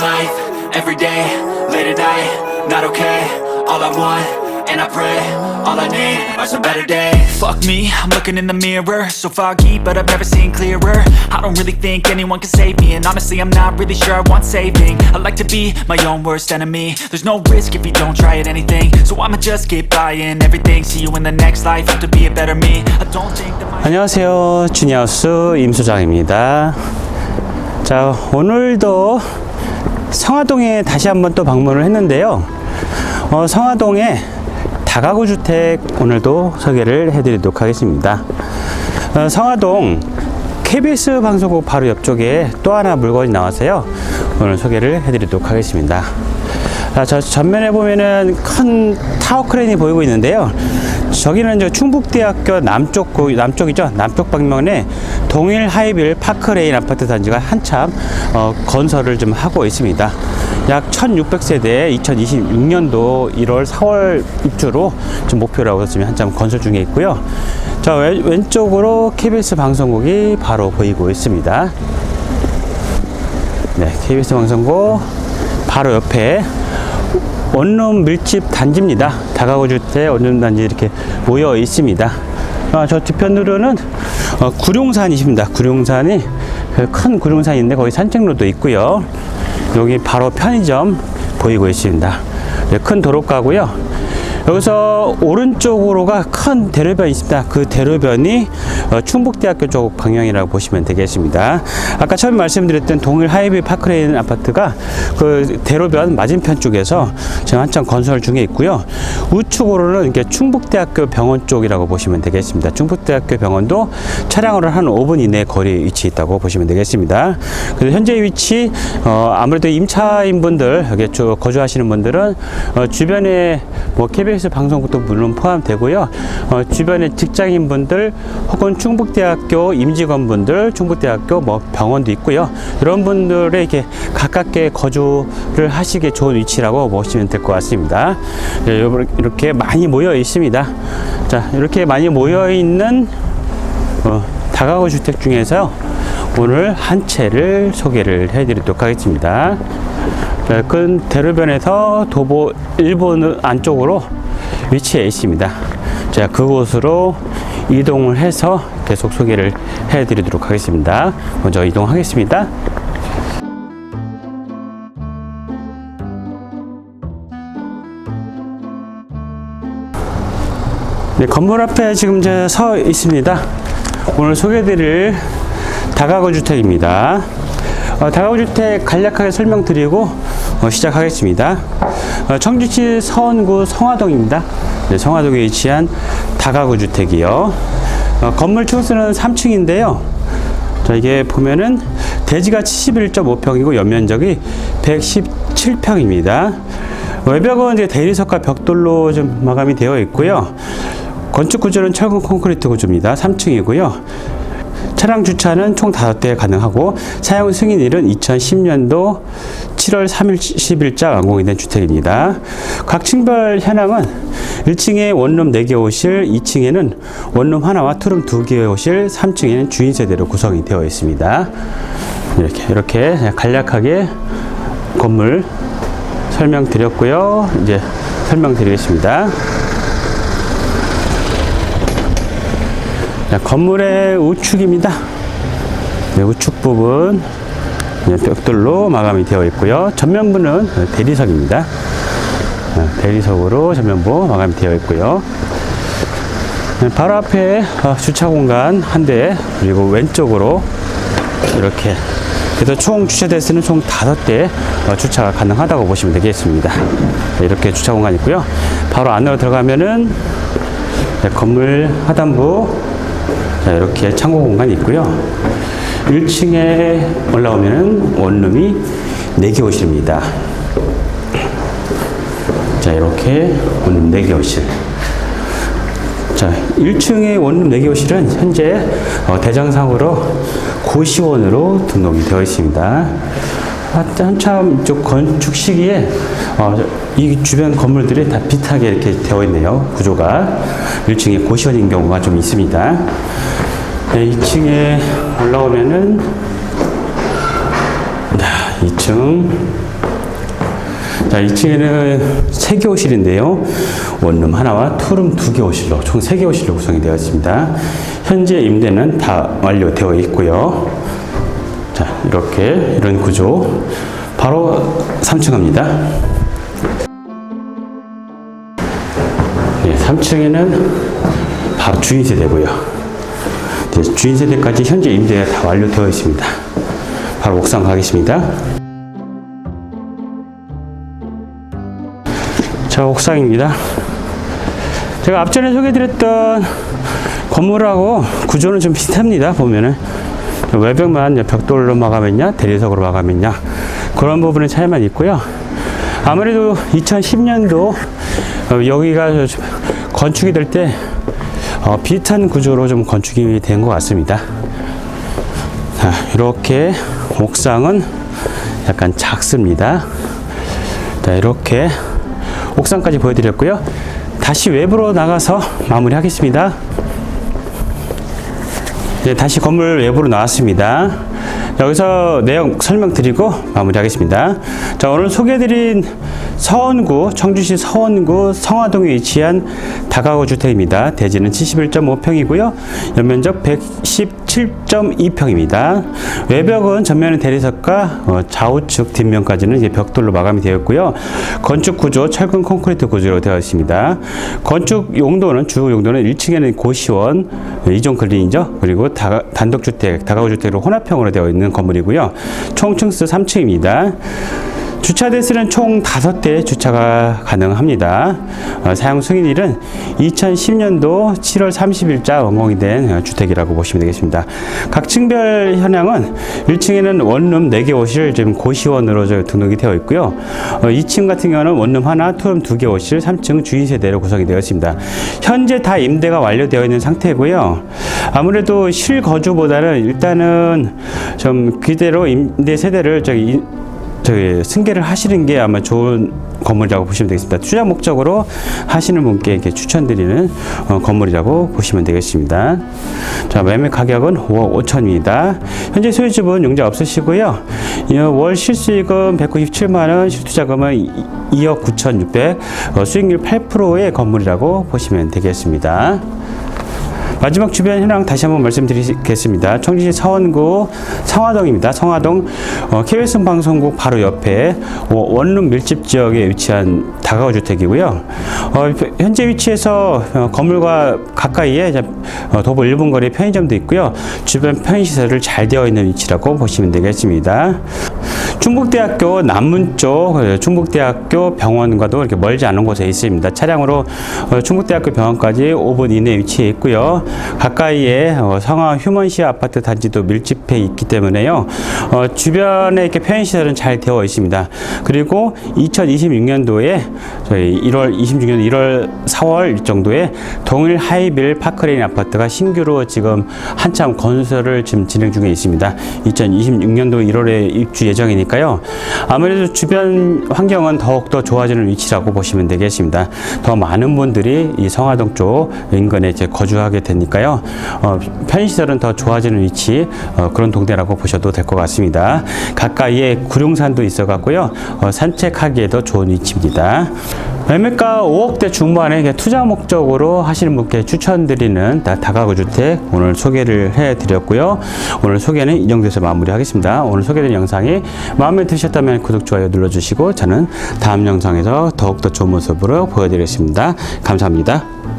life, every day, late at night, not okay. All I want, and I pray, all I need are some better days. Fuck me, I'm looking in the mirror, so foggy, but I've never seen clearer. I don't really think anyone can save me, and honestly, I'm not really sure I want saving. I like to be my own worst enemy. There's no risk if you don't try at anything, so I'ma just keep buying everything. See you in the next life, have to be a better me. I don't think that my 안녕하세요. 주니하우스 임소장입니다. 자, 오늘도 성화동에 다시 한번 또 방문을 했는데요. 어, 성화동에 다가구 주택 오늘도 소개를 해드리도록 하겠습니다. 어, 성화동 KBS 방송국 바로 옆쪽에 또 하나 물건이 나와서요. 오늘 소개를 해드리도록 하겠습니다. 자, 저 전면에 보면은 큰 타워 크레인이 보이고 있는데요. 저기는 저 충북대학교 남쪽 구- 남쪽이죠. 남쪽 방면에 동일 하이빌 파크레인 아파트 단지가 한참 어, 건설을 좀 하고 있습니다. 약 1,600세대 2026년도 1월 4월 입주로 좀 목표라고 지금 한참 건설 중에 있고요. 자 왼, 왼쪽으로 KBS 방송국이 바로 보이고 있습니다. 네, KBS 방송국 바로 옆에 원룸 밀집 단지입니다. 다가구 주택 원룸 단지 이렇게 모여 있습니다. 아, 저 뒤편으로는 어, 구룡산이십니다. 구룡산이 그큰 구룡산인데 거기 산책로도 있고요. 여기 바로 편의점 보이고 있습니다. 네, 큰 도로가고요. 여기서 오른쪽으로가 큰 대로변이 있습니다. 그 대로변이 어, 충북대학교 쪽 방향이라고 보시면 되겠습니다. 아까 처음 말씀드렸던 동일 하이비 파크레인 아파트가 그 대로변 맞은편 쪽에서 지금 한참 건설 중에 있고요. 우측으로는 이렇게 충북대학교 병원 쪽이라고 보시면 되겠습니다. 충북대학교 병원도 차량으로 한 5분 이내 거리에 위치해 있다고 보시면 되겠습니다. 그래서 현재 위치 어, 아무래도 임차인 분들 여기 저 거주하시는 분들은 어, 주변에 뭐 KBS 방송국도 물론 포함되고요. 어, 주변에 직장인 분들 혹은 충북대학교 임직원분들, 충북대학교 뭐 병원도 있고요. 이런 분들의 이렇게 가깝게 거주를 하시기에 좋은 위치라고 보시면 될 것 같습니다. 네, 이렇게 많이 모여 있습니다. 자, 이렇게 많이 모여 있는 어, 다가구 주택 중에서 오늘 한 채를 소개를 해드리도록 하겠습니다. 자, 큰 대로변에서 도보 일본 안쪽으로 위치해 있습니다. 자, 그곳으로 이동을 해서 계속 소개를 해드리도록 하겠습니다. 먼저 이동하겠습니다. 네, 건물 앞에 지금 서 있습니다. 오늘 소개드릴 다가구 주택입니다. 어, 다가구 주택 간략하게 설명드리고 어, 시작하겠습니다. 어, 청주시 서원구 성화동입니다. 네, 성화동에 위치한 다가구 주택이요. 어, 건물 총수는 3층인데요. 자, 이게 보면은 대지가 71.5평이고 연면적이 117평입니다. 외벽은 이제 대리석과 벽돌로 좀 마감이 되어 있고요. 건축 구조는 철근 콘크리트 구조입니다. 3층이고요. 차량 주차는 총 5대 가능하고 사용 승인일은 2010년도 7월 30일자 완공이 된 주택입니다. 각 층별 현황은 1층에 원룸 4개 호실, 2층에는 원룸 하나와 투룸 2개의 호실, 3층에는 주인 세대로 구성이 되어 있습니다. 이렇게 이렇게 간략하게 건물 설명드렸고요. 이제 설명드리겠습니다. 자, 건물의 우측입니다. 네, 우측 부분 네, 벽돌로 마감이 되어 있고요. 전면부는 대리석입니다. 네, 대리석으로 전면부 마감이 되어 있고요. 네, 바로 앞에 어, 주차 공간 한 대, 그리고 왼쪽으로 이렇게 그래서 총 주차 대수는 총 다섯 대 어, 주차가 가능하다고 보시면 되겠습니다. 네, 이렇게 주차 공간 있고요. 바로 안으로 들어가면은 네, 건물 하단부 자, 이렇게 창고 공간이 있고요. 1층에 올라오면 원룸이 4개 호실입니다. 자, 이렇게 원룸 4개 호실. 자, 1층의 원룸 4개 호실은 현재 어, 대장상으로 고시원으로 등록이 되어 있습니다. 한참 이쪽 건축 시기에 어, 이 주변 건물들이 다 비슷하게 이렇게 되어 있네요. 구조가 1층에 고시원인 경우가 좀 있습니다. 네, 2층에 올라오면은 네, 2층 자, 2층에는 세 개 호실인데요. 원룸 하나와 투룸 두 개 호실로 총 세 개 호실로 구성이 되어 있습니다. 현재 임대는 다 완료되어 있고요. 자, 이렇게 이런 구조. 바로 3층 갑니다. 네, 3층에는 바로 주인 세대고요. 네, 주인 세대까지 현재 임대가 다 완료되어 있습니다. 바로 옥상 가겠습니다. 자, 옥상입니다. 제가 앞전에 소개드렸던 건물하고 구조는 좀 비슷합니다. 보면은 외벽만 벽돌로 마감했냐, 대리석으로 마감했냐 그런 부분의 차이만 있고요. 아무래도 2010년도 여기가 건축이 될때 어, 비슷한 구조로 좀 건축이 된 것 같습니다. 자, 이렇게 옥상은 약간 작습니다. 자, 이렇게 옥상까지 보여드렸고요. 다시 외부로 나가서 마무리하겠습니다. 네, 다시 건물 외부로 나왔습니다. 여기서 내용 설명드리고 마무리하겠습니다. 자, 오늘 소개해드린 서원구, 청주시 서원구 성화동에 위치한 다가구 주택입니다. 대지는 71.5평이고요. 연면적 117.2평입니다. 외벽은 전면은 대리석과 어, 좌우측 뒷면까지는 이제 벽돌로 마감이 되어 있고요. 건축 구조 철근 콘크리트 구조로 되어 있습니다. 건축 용도는 주 용도는 1층에는 고시원, 이종 클린이죠. 그리고 다, 단독 주택, 다가구 주택으로 혼합형으로 되어 있는 건물이고요. 총 층수 3층입니다. 주차 대수는 총 5대 주차가 가능합니다. 어, 사용 승인일은 2010년도 7월 30일자 완공이 된 어, 주택이라고 보시면 되겠습니다. 각 층별 현황은 1층에는 원룸 4개 호실 지금 고시원으로 저 등록이 되어 있고요. 어, 2층 같은 경우는 원룸 하나, 투룸 2개 호실, 3층 주인 세대로 구성이 되어 있습니다. 현재 다 임대가 완료되어 있는 상태고요. 아무래도 실거주보다는 일단은 좀 그대로 임대 세대를 저기 저기 승계를 하시는 게 아마 좋은 건물이라고 보시면 되겠습니다. 투자 목적으로 하시는 분께 이렇게 추천드리는 어, 건물이라고 보시면 되겠습니다. 자, 매매 가격은 5억 5천입니다. 현재 소유주분 용자 없으시고요. 이월 실수익은 197만 원, 실투자금은 2억 9천6백, 어, 수익률 8%의 건물이라고 보시면 되겠습니다. 마지막 주변 현황 다시 한번 말씀드리겠습니다. 청주시 서원구 성화동입니다. 성화동 어, KBS 방송국 바로 옆에 어, 원룸 밀집 지역에 위치한 다가구 주택이고요. 어, 현재 위치에서 어, 건물과 가까이에 어, 도보 1분 거리 편의점도 있고요. 주변 편의시설을 잘 되어 있는 위치라고 보시면 되겠습니다. 충북대학교 남문 쪽 어, 충북대학교 병원과도 이렇게 멀지 않은 곳에 있습니다. 차량으로 어, 충북대학교 병원까지 5분 이내에 위치해 있고요. 가까이에 어, 성화 휴먼시아 아파트 단지도 밀집해 있기 때문에요. 어, 주변에 이렇게 편의시설은 잘 되어 있습니다. 그리고 2026년도에 저희 1월 26년 1월 4월 정도에 동일 하이빌 파크레인 아파트가 신규로 지금 한참 건설을 지금 진행 중에 있습니다. 2026년도 1월에 입주 예정이니까 요. 아무래도 주변 환경은 더욱더 좋아지는 위치라고 보시면 되겠습니다. 더 많은 분들이 이 성화동 쪽 인근에 이제 거주하게 되니까요. 어, 편의시설은 더 좋아지는 위치 어, 그런 동네라고 보셔도 될 것 같습니다. 가까이에 구룡산도 있어갖고요. 어, 산책하기에도 좋은 위치입니다. 매매가 5억대 중반에 투자 목적으로 하시는 분께 추천드리는 다- 다가구 주택 오늘 소개를 해드렸고요. 오늘 소개는 이 정도에서 마무리하겠습니다. 오늘 소개된 영상이 마음에 드셨다면 구독, 좋아요 눌러주시고 저는 다음 영상에서 더욱더 좋은 모습으로 보여드리겠습니다. 감사합니다.